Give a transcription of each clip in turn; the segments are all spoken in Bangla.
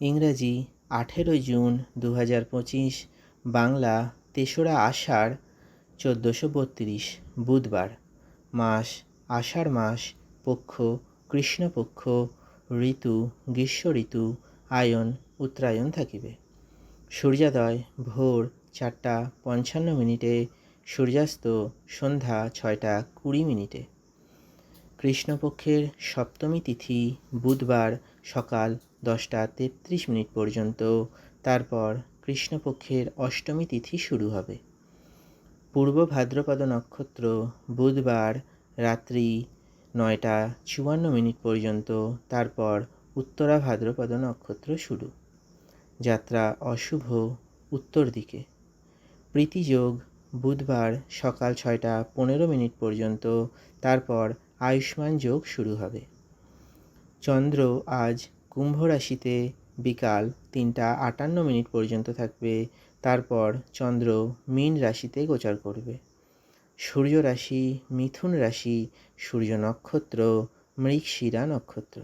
ইংরাজি আঠেরোই জুন দু হাজার পঁচিশ, বাংলা তেসরা আষাঢ় চোদ্দোশো বত্রিশ, বুধবার, মাস আষাঢ় মাস, পক্ষ, কৃষ্ণপক্ষ, ঋতু, গ্রীষ্ম ঋতু, আয়ন, উত্তরায়ণ থাকিবে। সূর্যোদয়, ভোর চারটা পঞ্চান্ন মিনিটে, সূর্যাস্ত সন্ধ্যা ছয়টা কুড়ি মিনিটে। কৃষ্ণপক্ষের সপ্তমী তিথি বুধবার সকাল দশটা তেত্রিশ মিনিট পর্যন্ত। তারপর কৃষ্ণপক্ষের অষ্টমী তিথি শুরু হবে। পূর্ব ভাদ্রপদ নক্ষত্র বুধবার রাত্রি নয়টা চুয়ান্ন মিনিট পর্যন্ত, তারপর উত্তরা ভাদ্রপদ নক্ষত্র শুরু। যাত্রা অশুভ উত্তর দিকে। প্রীতিযোগ বুধবার সকাল ছয়টা পনেরো মিনিট পর্যন্ত, তারপর আয়ুষ্মান যোগ শুরু হবে। চন্দ্র আজ কুম্ভ রাশিতে, বিকাল তিনটা আটান্ন মিনিট পর্যন্ত থাকবে, তারপর চন্দ্র মীন রাশিতে গোচর করবে। সূর্য রাশি, মিথুন রাশি, সূর্য নক্ষত্র, মৃগশিরা নক্ষত্র।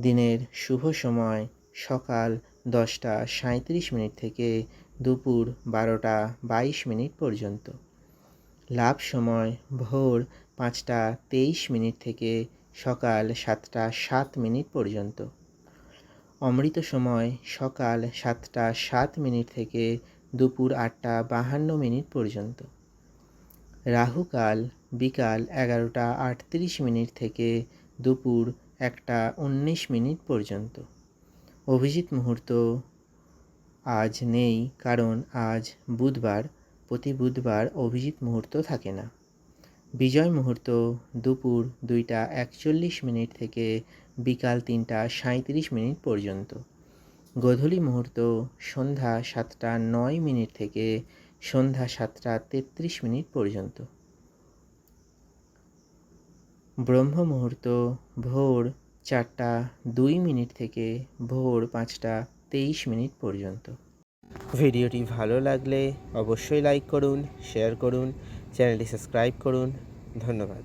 দিনের শুভ সময় সকাল দশটা সাঁত্রিশ মিনিট থেকে দুপুর বারোটা বাইশ মিনিট পর্যন্ত। লাভ সময় ভোর পাঁচটা তেইশ মিনিট থেকে সকাল সাতটা সাত মিনিট পর্যন্ত। অমৃত সময় সকাল সাতটা সাত মিনিট থেকে দুপুর আটটা বাহান্ন মিনিট পর্যন্ত। রাহুকাল বিকাল এগারোটা আটত্রিশ মিনিট থেকে দুপুর একটা উনিশ মিনিট পর্যন্ত। অভিজিৎ মুহূর্ত আজ নেই কারণ আজ বুধবার, প্রতি বুধবার অভিজিৎ মুহূর্ত থাকে না। বিজয় মুহূর্ত দুপুর দুইটা একচল্লিশ মিনিট থেকে বিকাল তিনটা সাঁত্রিশ মিনিট পর্যন্ত। গোধূলি মুহূর্ত সন্ধ্যা সাতটা নয় মিনিট থেকে সন্ধ্যা সাতটা তেত্রিশ মিনিট পর্যন্ত। ব্রহ্ম মুহূর্ত ভোর চারটা দুই মিনিট থেকে ভোর পাঁচটা তেইশ মিনিট পর্যন্ত। ভিডিওটি ভালো লাগলে অবশ্যই লাইক করুন, শেয়ার করুন চ্যানেলটি সাবস্ক্রাইব করুন। ধন্যবাদ।